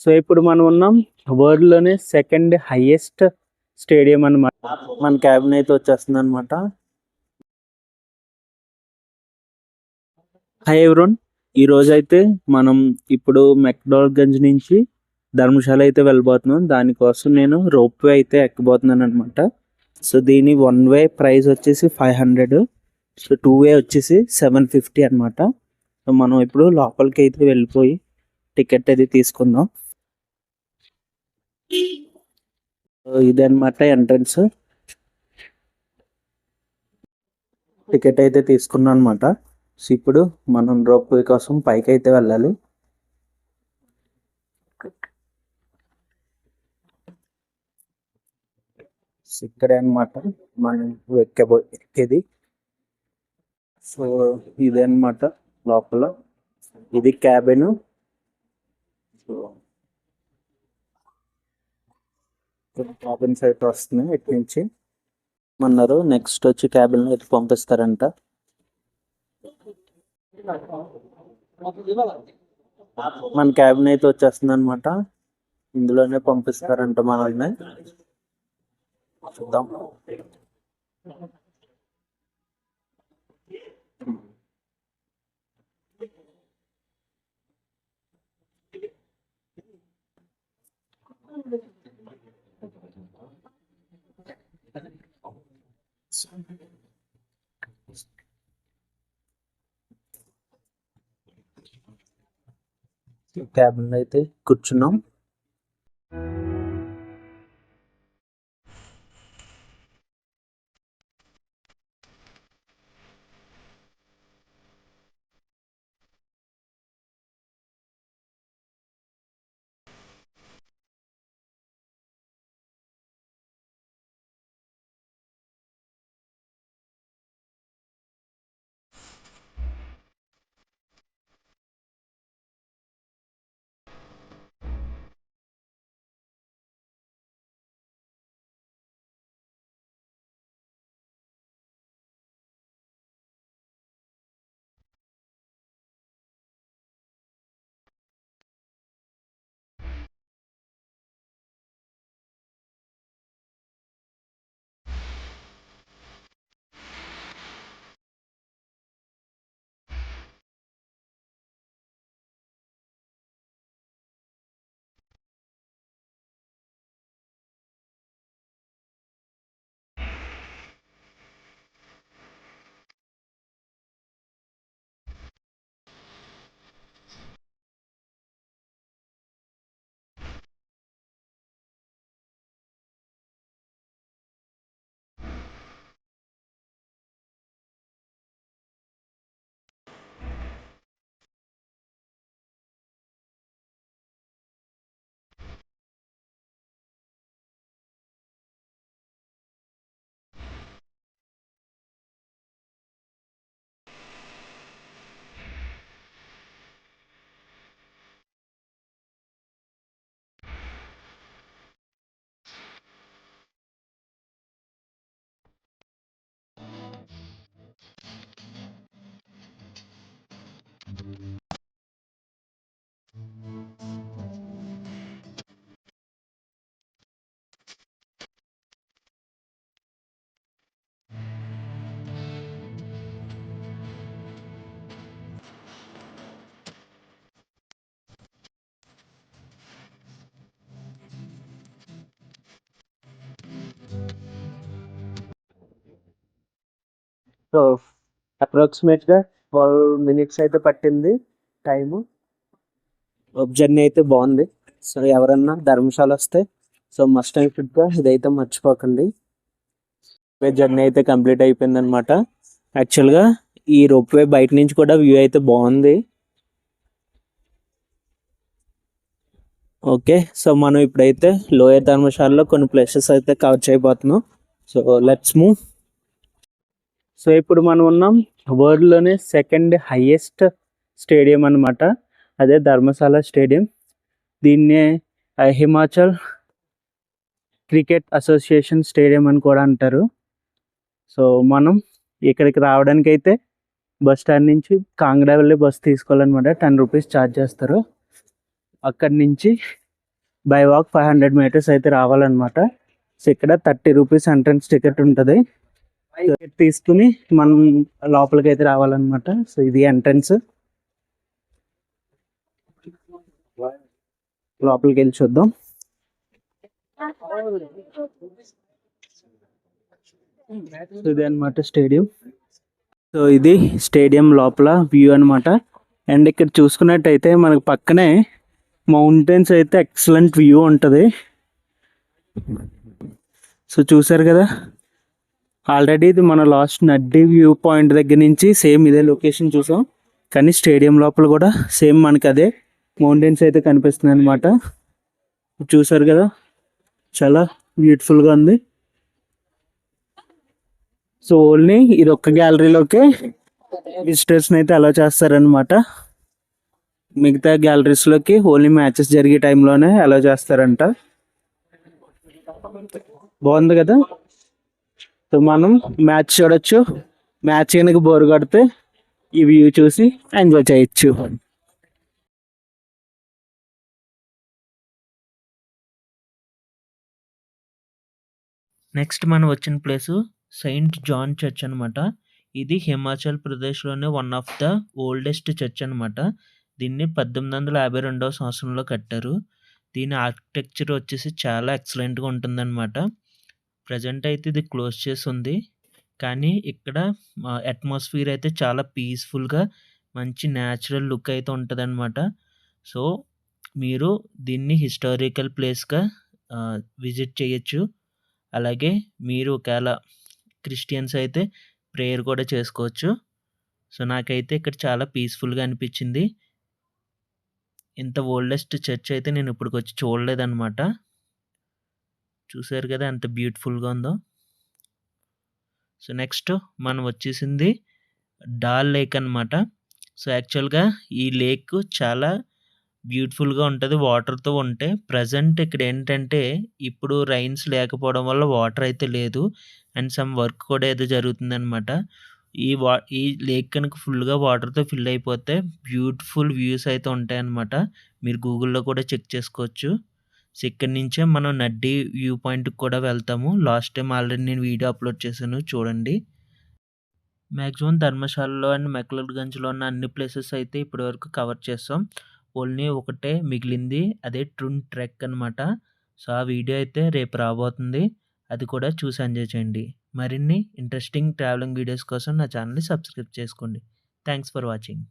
So ఇప్పుడు మనం ఉన్నాం వరల్డ్లోనే సెకండ్ హైయెస్ట్ స్టేడియం అనమాట మన క్యాబిన్ అయితే వచ్చేస్తుంది అనమాట హై ఎవరోన్ ఈ రోజు అయితే మనం ఇప్పుడు మెక్డాల్గంజ్ నుంచి ధర్మశాల అయితే వెళ్ళబోతున్నాం. దానికోసం నేను రోప్ వే అయితే ఎక్కబోతున్నాను అనమాట సో దీని వన్ వే ప్రైస్ వచ్చేసి five hundred. So two way వచ్చేసి సెవెన్ ఫిఫ్టీ అనమాట సో మనం ఇప్పుడు లోపలికి అయితే వెళ్ళిపోయి టికెట్ అది తీసుకుందాం. ఇది అనమాట ఎంట్రన్స్ టికెట్ అయితే తీసుకున్నాను అనమాట సో ఇప్పుడు మనం రోప్వే కోసం పైకి అయితే వెళ్ళాలి. ఇక్కడే అనమాట మనం ఎక్కబో ఎక్కేది. సో ఇదే అనమాట లోపల. ఇది క్యాబిన్ సో ప్రాబ్లమ్స్ అయితే వస్తున్నాయి ఇటు నుంచి. అన్నారు నెక్స్ట్ వచ్చి క్యాబిన్ అయితే పంపిస్తారంట. మన క్యాబిన్ అయితే వచ్చేస్తుంది అనమాట ఇందులోనే పంపిస్తారంట మనల్ని. చూద్దాం. క్యాబిన్ అయితే కూర్చున్నాం. సో అప్రాక్సిమేట్గా ట్వెల్వ్ మినిట్స్ అయితే పట్టింది టైము జర్నీ అయితే బాగుంది. సో ఎవరన్నా ధర్మశాల వస్తే సో మస్ట్ అండ్ షుడ్గా ఇదైతే మర్చిపోకండి. జర్నీ అయితే కంప్లీట్ అయిపోయింది అనమాట యాక్చువల్గా ఈ రోప్వే బయట నుంచి కూడా వ్యూ అయితే బాగుంది. ఓకే సో మనం ఇప్పుడైతే లోయర్ ధర్మశాలలో కొన్ని ప్లేసెస్ అయితే కవర్ చేయబోతున్నాం. సో లెట్స్ మూవ్ సో ఇప్పుడు మనం ఉన్నాం వరల్డ్లోనే సెకండ్ హైయెస్ట్ స్టేడియం అనమాట అదే ధర్మశాల స్టేడియం. దీన్నే హిమాచల్ క్రికెట్ అసోసియేషన్ స్టేడియం అని కూడా అంటారు. సో మనం ఇక్కడికి రావడానికి అయితే బస్ స్టాండ్ నుంచి కాంగ్రా వెళ్ళి బస్ తీసుకోవాలన్నమాట. టెన్ రూపీస్ ఛార్జ్ చేస్తారు. అక్కడి నుంచి by walk five hundred metres అయితే రావాలన్నమాట. సో ఇక్కడ థర్టీ రూపీస్ ఎంట్రన్స్ టికెట్ ఉంటుంది. తీసుకుని మనం లోపలికి అయితే రావాలన్నమాట. సో ఇది ఎంట్రన్స్ లోపలికి వెళ్ళి చూద్దాం. ఇది అనమాట స్టేడియం. సో ఇది స్టేడియం లోపల వ్యూ అన్నమాట. అండ్ ఇక్కడ చూసుకున్నట్టయితే మనకు పక్కనే మౌంటైన్స్ అయితే ఎక్సలెంట్ వ్యూ ఉంటుంది. సో చూసారు కదా? ఆల్రెడీ ఇది మన లాస్ట్ నడ్డి వ్యూ పాయింట్ దగ్గర నుంచి సేమ్ ఇదే లొకేషన్ చూసాం. కానీ స్టేడియం లోపల కూడా సేమ్ మనకి అదే మౌంటైన్స్ అయితే కనిపిస్తుంది అనమాట చూసారు కదా? చాలా బ్యూటిఫుల్గా ఉంది. సో ఓన్లీ ఇది ఒక్క గ్యాలరీలోకే విజిటర్స్ని అయితే అలౌ చేస్తారనమాట మిగతా గ్యాలరీస్లోకి ఓన్లీ మ్యాచెస్ జరిగే టైంలోనే అలౌ చేస్తారంట. బాగుంది కదా? సో మనం మ్యాచ్ చూడొచ్చు. మ్యాచ్ కనుక బోర్ కొడితే ఈ వ్యూ చూసి ఎంజాయ్ చేయొచ్చు. నెక్స్ట్ మనం వచ్చిన ప్లేసు సెయింట్ జాన్ చర్చ్ అనమాట ఇది Himachal ప్రదేశ్లోనే one of the oldest church అనమాట దీన్ని పద్దెనిమిది వందల యాభై రెండవ సంవత్సరంలో కట్టారు. దీని ఆర్కిటెక్చర్ వచ్చేసి చాలా ఎక్సలెంట్గా ఉంటుందన్నమాట. ప్రజెంట్ అయితే ఇది క్లోజ్ చేసి ఉంది కానీ ఇక్కడ అట్మాస్ఫియర్ అయితే చాలా పీస్ఫుల్గా మంచి న్యాచురల్ లుక్ అయితే ఉంటుందన్నమాట. సో మీరు దీన్ని హిస్టారికల్ ప్లేస్గా విజిట్ చేయొచ్చు. అలాగే మీరు ఒకవేళ క్రిస్టియన్స్ అయితే ప్రేయర్ కూడా చేసుకోవచ్చు. సో నాకైతే ఇక్కడ చాలా పీస్ఫుల్గా అనిపించింది. ఇంత ఓల్డెస్ట్ చర్చ్ అయితే నేను ఇప్పటికి వచ్చి చూడలేదన్నమాట. చూసారు కదా ఎంత బ్యూటిఫుల్గా ఉందో. సో నెక్స్ట్ మనం వచ్చేసింది డాల్ లేక్ అనమాట సో యాక్చువల్గా ఈ లేక్ చాలా బ్యూటిఫుల్గా ఉంటుంది వాటర్తో ఉంటే. ప్రజెంట్ ఇక్కడ ఏంటంటే ఇప్పుడు రైన్స్ లేకపోవడం వల్ల వాటర్ అయితే లేదు. అండ్ సమ్ వర్క్ కూడా ఏదో జరుగుతుందనమాట ఈ వా ఈ లేక్ కనుక ఫుల్గా వాటర్తో ఫిల్ అయిపోతే బ్యూటిఫుల్ వ్యూస్ అయితే ఉంటాయన్నమాట. మీరు గూగుల్లో కూడా చెక్ చేసుకోవచ్చు. సో ఇక్కడ నుంచే మనం నడ్డి వ్యూ పాయింట్కి కూడా వెళ్తాము. లాస్ట్ టైం ఆల్రెడీ నేను వీడియో అప్లోడ్ చేశాను చూడండి. మ్యాక్సిమం ధర్మశాలలో అండ్ మెక్లడ్గంజ్లో ఉన్న అన్ని ప్లేసెస్ అయితే ఇప్పటివరకు కవర్ చేస్తాం. ఓన్లీ ఒకటే మిగిలింది అదే ట్రున్ ట్రెక్ అనమాట సో ఆ వీడియో అయితే రేపు రాబోతుంది. అది కూడా చూసి ఎంజాయ్ చేయండి. మరిన్ని ఇంట్రెస్టింగ్ ట్రావెలింగ్ వీడియోస్ కోసం నా ఛానల్ని సబ్స్క్రైబ్ చేసుకోండి. Thanks for watching.